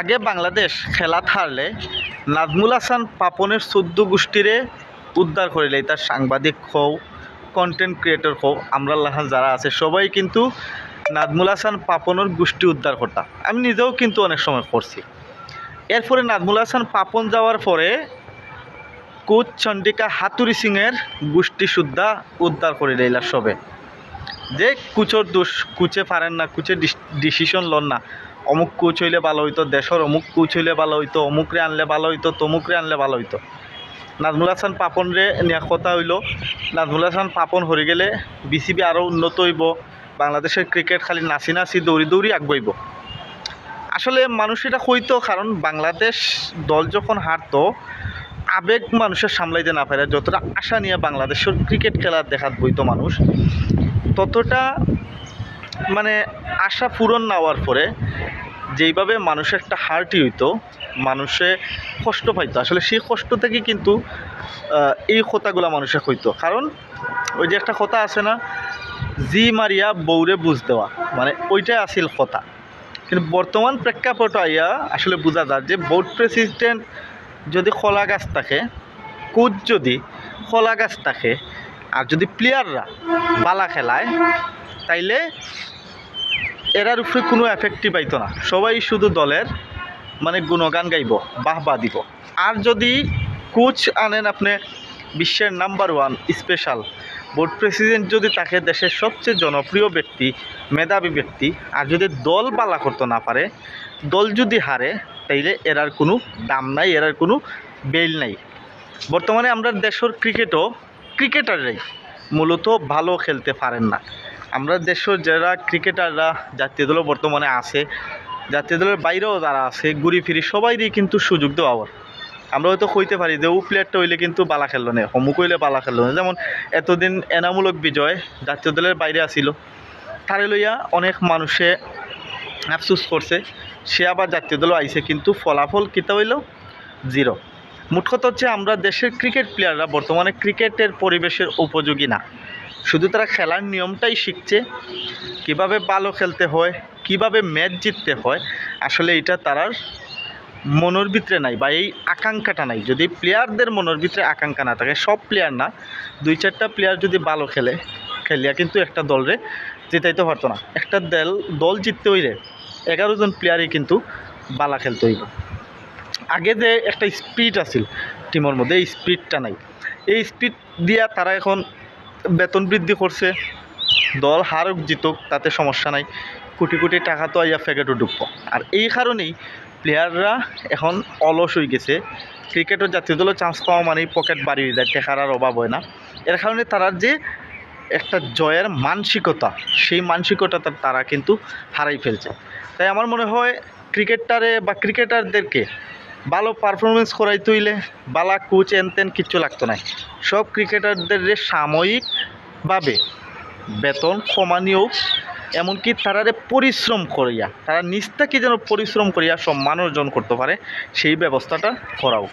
আগে বাংলাদেশ খেলা হারলে নাজমুল হাসান পাপনের চোদ্দ গোষ্ঠীরে উদ্ধার করিলে তার সাংবাদিক হও কন্টেন্ট ক্রিয়েটর হও, আমরা লাহান যারা আছে সবাই কিন্তু নাজমুল হাসান পাপনের গোষ্ঠী উদ্ধার করতাম আমি নিজেও কিন্তু অনেক সময় করছি। এরপরে নাজমুল হাসান পাপন যাওয়ার পরে কোচ চন্ডিকা হাতুরি সিংয়ের গোষ্ঠী সুদ্ধা উদ্ধার করে দিলা সবে। যে কুচোর দোষ, কুচে পারেন না, কুচে ডিসিশন লন না। অমুক কোচ হইলে ভালো হইতো, দেশের অমুক কোচ হইলে ভালো হইতো, অমুকরে আনলে ভালো হইতো, তমুকরে আনলে ভালো হইতো। নাজমুল হাসান পাপন রে নিয়া কথা হইল। নাজমুল হাসান পাপন হরে গেলে বিসিবি আরও উন্নত হইব, বাংলাদেশের ক্রিকেট খালি নাচি নাচি দৌড়ি দৌড়ি আগবাইব আসলে মানুষ এটা কইতো, কারণ বাংলাদেশ দল যখন হারতো, আবেগ মানুষের সামলাইতে না পারে যতটা আশা নিয়ে বাংলাদেশের ক্রিকেট খেলা দেখাত বইতো মানুষ, ততটা মানে আশা পূরণ না হওয়ার পরে যেইভাবে মানুষের একটা হার্টই হইতো, মানুষে কষ্ট পাইতো। আসলে সেই কষ্ট থেকে কিন্তু এই কথাগুলো মানুষে হইতো কারণ ওই যে একটা কথা আছে না, জি মারিয়া বৌরে বুঝ দেওয়া। মানে ওইটাই আসিল কথা। কিন্তু বর্তমান প্রেক্ষাপট আইয়া আসলে বোঝা যায় যে বোর্ড প্রেসিডেন্ট যদি খোলা গাছ থাকে কোচ যদি খোলা গাছ থাকে, আর যদি প্লেয়াররা বালা খেলায় তাইলে এরার উপরে কোনো এফেক্টই পাইতো না। সবাই শুধু দলের মানে গুণগান গাইব বাহ বাহ দিব। আর যদি কোচ আনেন আপনি বিশ্বের number one special board president যদি তাকে দেশের সবচেয়ে জনপ্রিয় ব্যক্তি, মেধাবী ব্যক্তি, আর যদি দল বালা করতে না পারে, দল যদি হারে, তাইলে এরার কোনো দাম নাই, এরার কোনো বেল নাই। বর্তমানে আমরা দেশের ক্রিকেটও ক্রিকেটাররাই মূলত ভালো খেলতে পারেন না। আমরা দেশের যারা ক্রিকেটাররা, জাতীয় দলও বর্তমানে আছে, জাতীয় দলের বাইরেও যারা আছে, ঘুরি ফিরি সবাইরই কিন্তু সুযোগ দেওয়া আমরা হয়তো কইতে পারি যে, ও প্লেয়ারটা হইলে কিন্তু বালা খেললো না, অমুক হইলে বালা খেললো না। যেমন এতদিন এনামূলক বিজয় জাতীয় দলের বাইরে আসিল তারে লইয়া অনেক মানুষে আফসুস করছে, সে আবার জাতীয় দলও আইছে কিন্তু ফলাফল কিতা হইল? জিরো। মোট কথা হচ্ছে আমরা দেশের ক্রিকেট প্লেয়াররা বর্তমানে ক্রিকেটের পরিবেশের উপযোগী না। শুধু তারা খেলার নিয়মটাই শিখছে, কীভাবে ভালো খেলতে হয়, কীভাবে ম্যাচ জিততে হয়, আসলে এটা তারার মনের ভিতরে নাই বা এই আকাঙ্ক্ষাটা নাই। যদি প্লেয়ারদের মনের ভিতরে আকাঙ্ক্ষা না থাকে, সব প্লেয়ার না, দুই চারটা প্লেয়ার যদি ভালো খেলে, খেলিয়া কিন্তু একটা দলরে জিতাইতে পারতো না। একটা দল দল জিততে হইলে এগারো জন প্লেয়ারই কিন্তু বালা খেলতে হইব। আগে যে একটা স্পিড আছিল টিমের মধ্যে, এই স্পিডটা নাই। এই স্পিড দিয়া তারা এখন বেতন বৃদ্ধি করছে। দল হারুক জিতুক, তাতে সমস্যা নাই। কোটি কোটি টাকা তো আইয়া ফেকেটও ঢুকবো আর এই কারণেই প্লেয়াররা এখন অলস হয়ে গেছে। ক্রিকেটের জাতীয় দলের চান্স পাওয়া মানেই পকেট বাড়িয়ে যায় টেকার আর অভাব হয় না। এর কারণে তারা যে একটা জয়ের মানসিকতা, সেই মানসিকতাটা তারা কিন্তু হারাই ফেলছে। তাই আমার মনে হয় ক্রিকেটারে বা ক্রিকেটারদেরকে ভালো পারফরমেন্স করাই তুইলে, বালা কোচ এন তেন কিচ্ছু লাগতো না। সব ক্রিকেটারদের সাময়িকভাবে বেতন কমানিও, এমনকি তারারে পরিশ্রম করিয়া, তারা নিজ যেন পরিশ্রম করিয়া সম্মান অর্জন করতে পারে, সেই ব্যবস্থাটা করাও।